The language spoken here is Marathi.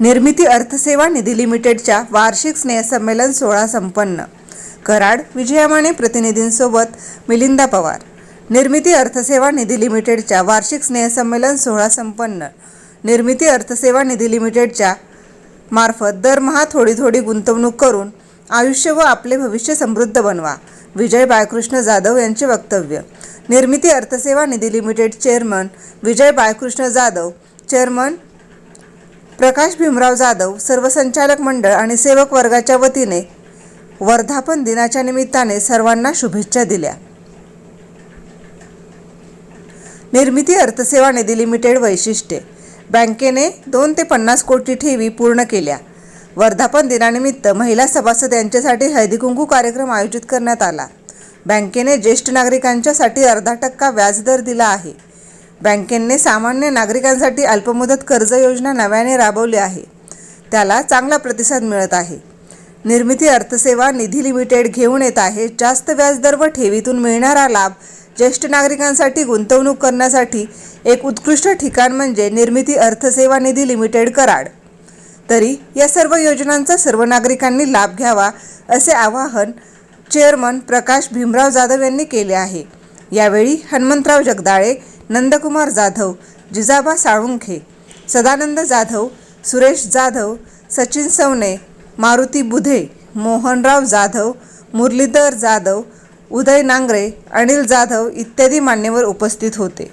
निर्मिती अर्थसेवा निधी लिमिटेडच्या वार्षिक स्नेहसंमेलन सोहळा संपन्न. कराड विजयामाने प्रतिनिधींसोबत मिलिंदा पवार. निर्मिती अर्थसेवा निधी लिमिटेडच्या वार्षिक स्नेहसंमेलन सोहळा संपन्न. निर्मिती अर्थसेवा निधी लिमिटेडच्या मार्फत दरमहा थोडी थोडी गुंतवणूक करून आयुष्य व आपले भविष्य समृद्ध बनवा विजय बाळकृष्ण जाधव यांचे वक्तव्य. Nirmiti Arthseva Nidhi limited chairman Vijay Balkrishna Jadhav chairman Prakash Bhimrao Jadhav सर्व संचालक मंडळ आणि सेवक वर्गाच्या वतीने वर्धापन दिनाच्या निमित्ताने सर्वांना शुभेच्छा दिल्या. निर्मिती अर्थसेवा निधी लिमिटेड वैशिष्ट्ये. बँकेने दोन ते पन्नास कोटी ठेवी पूर्ण केल्या. वर्धापन दिनानिमित्त महिला सभासद यांच्यासाठी हळदीकुंकू कार्यक्रम आयोजित करण्यात आला. बँकेने ज्येष्ठ नागरिकांच्यासाठी अर्धा टक्का व्याजदर दिला आहे. बँकेने सामान्य नागरिकांसाठी अल्पमुदत कर्ज योजना नव्याने राबवली आहे. त्याला चांगला प्रतिसाद मिळत आहे. निर्मिती अर्थसेवा निधी लिमिटेड घेऊन येत आहे. जास्त व्याजदर व ठेवीतून मिळणारा लाभ ज्येष्ठ नागरिकांसाठी गुंतवणूक करण्यासाठी एक उत्कृष्ट ठिकाण म्हणजे निर्मिती अर्थसेवा निधी लिमिटेड कराड. तरी या सर्व योजनांचा सर्व नागरिकांनी लाभ घ्यावा असे आवाहन चेअरमन प्रकाश भीमराव जाधव यांनी केले आहे. यावेळी हनुमंतराव जगदाळे नंदकुमार जाधव जिजाबा साळुंखे सदानंद जाधव सुरेश जाधव सचिन सवने मारुती बुधे मोहनराव जाधव मुरलीधर जाधव उदय नांगरे अनिल जाधव इत्यादी मान्यवर उपस्थित होते.